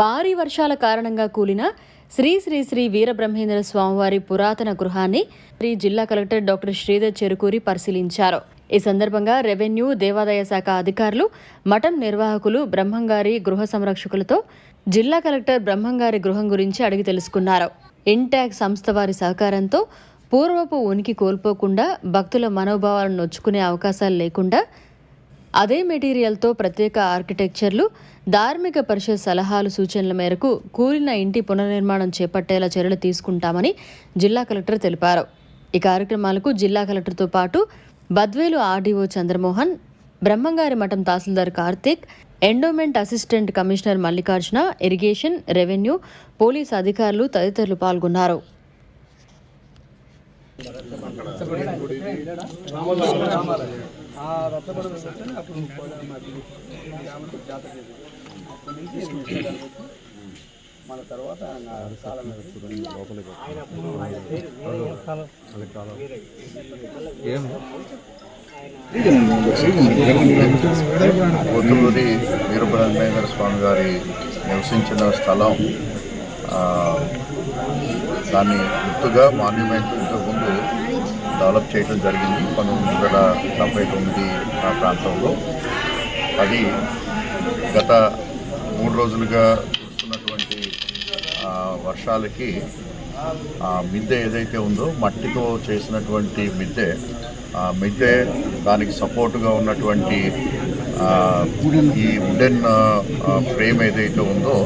భారీ వర్షాల కారణంగా కూలిన శ్రీ శ్రీ శ్రీ వీరబ్రహ్మేంద్ర స్వామివారి పురాతన గృహాన్ని శ్రీ జిల్లా కలెక్టర్ డాక్టర్ శ్రీధర్ చెరుకూరి పరిశీలించారు. ఈ సందర్భంగా రెవెన్యూ దేవాదాయ శాఖ అధికారులు మఠం నిర్వాహకులు బ్రహ్మంగారి గృహ సంరక్షకులతో జిల్లా కలెక్టర్ బ్రహ్మంగారి గృహం గురించి అడిగి తెలుసుకున్నారు. ఇంటాక్ సంస్థ వారి సహకారంతో పూర్వపు ఉనికి కోల్పోకుండా భక్తుల మనోభావాలను నొచ్చుకునే అవకాశాలు లేకుండా అదే మెటీరియల్తో ప్రత్యేక ఆర్కిటెక్చర్లు ధార్మిక పరిషత్ సలహాలు సూచనల మేరకు కూలిన ఇంటి పునర్నిర్మాణం చేపట్టేలా చర్యలు తీసుకుంటామని జిల్లా కలెక్టర్ తెలిపారు. ఈ కార్యక్రమాలకు జిల్లా కలెక్టర్తో పాటు Badvel RDO Chandramohan Brahmamgari Matham tahsildar Karthik endowment assistant commissioner Mallikarjuna irrigation revenue police అధికారులు తదితరులు పాల్గొన్నారు. మన తర్వాత ఆయన కాలం వీరబ్రహ్మేంద్ర స్వామి గారి నివసించిన స్థలం దాన్ని గుర్తుగా మాన్యుమెంట్ ఇంతకుముందు డెవలప్ చేయడం జరిగింది. పంతొమ్మిది వందల డెబ్బై తొమ్మిది ఆ ప్రాంతంలో. అది గత మూడు రోజులుగా కురుస్తున్నటువంటి వర్షాలకి మిద్దె ఏదైతే ఉందో మట్టితో చేసినటువంటి మిద్దె మిద్దె దానికి సపోర్టుగా ఉన్నటువంటి ఈ వుడెన్ ఫ్రేమ్ ఏదైతే ఉందో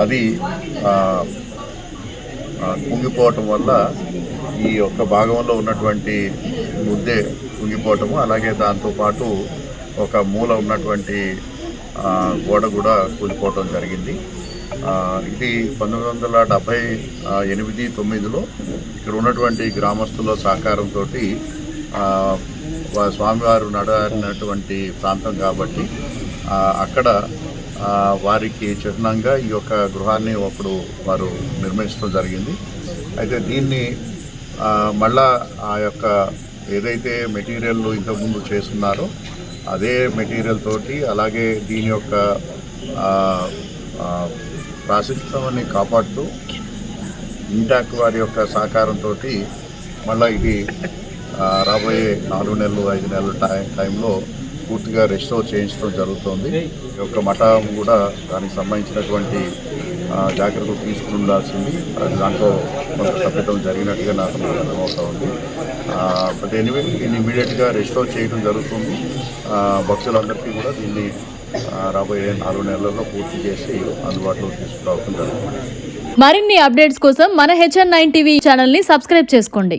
అది కుంగిపోవటం వల్ల ఈ యొక్క భాగంలో ఉన్నటువంటి ముద్దె కుంగిపోవటము అలాగే దాంతోపాటు ఒక మూల ఉన్నటువంటి గోడ కూడా కూలిపోవటం జరిగింది. ఇది పంతొమ్మిది వందల డెబ్భై ఎనిమిది తొమ్మిదిలో ఇక్కడ ఉన్నటువంటి గ్రామస్తుల సహకారంతో స్వామివారు నడారినటువంటి ప్రాంతం కాబట్టి అక్కడ వారికి చిహ్నంగా ఈ యొక్క గృహాన్ని అప్పుడు వారు నిర్మించడం జరిగింది. అయితే దీన్ని మళ్ళా ఆ యొక్క ఏదైతే మెటీరియల్ ఇంతకుముందు చేస్తున్నారో అదే మెటీరియల్ తోటి అలాగే దీని యొక్క ఆ, ప్రాశస్త్యాన్ని కాపాడుతూ ఇంటాక్ వారి యొక్క సహకారంతో మళ్ళీ ఇది రాబోయే నాలుగు నెలలు ఐదు నెలల టైం టైంలో పూర్తిగా రెస్టోర్ చేయించడం జరుగుతుంది. ఈ యొక్క మఠం కూడా దానికి సంబంధించినటువంటి జాగ్రత్తలు తీసుకుని ఉండాల్సింది. దాంట్లో కొంత తప్పిదం జరిగినట్టుగా నాకు అర్థమవుతా ఉంది బట్ ఎనివే దీన్ని ఇమీడియట్గా రెస్టోర్ చేయడం జరుగుతుంది. భక్తులందరికీ కూడా దీన్ని రాబోయే నాలుగు నెలల్లో పూర్తి చేసి అందుబాటులో తీసుకురావడం జరుగుతుంది. మరిన్ని అప్డేట్స్ కోసం మన హెచ్ఎన్ నైన్ టీవీ ఛానల్ని సబ్స్క్రైబ్ చేసుకోండి.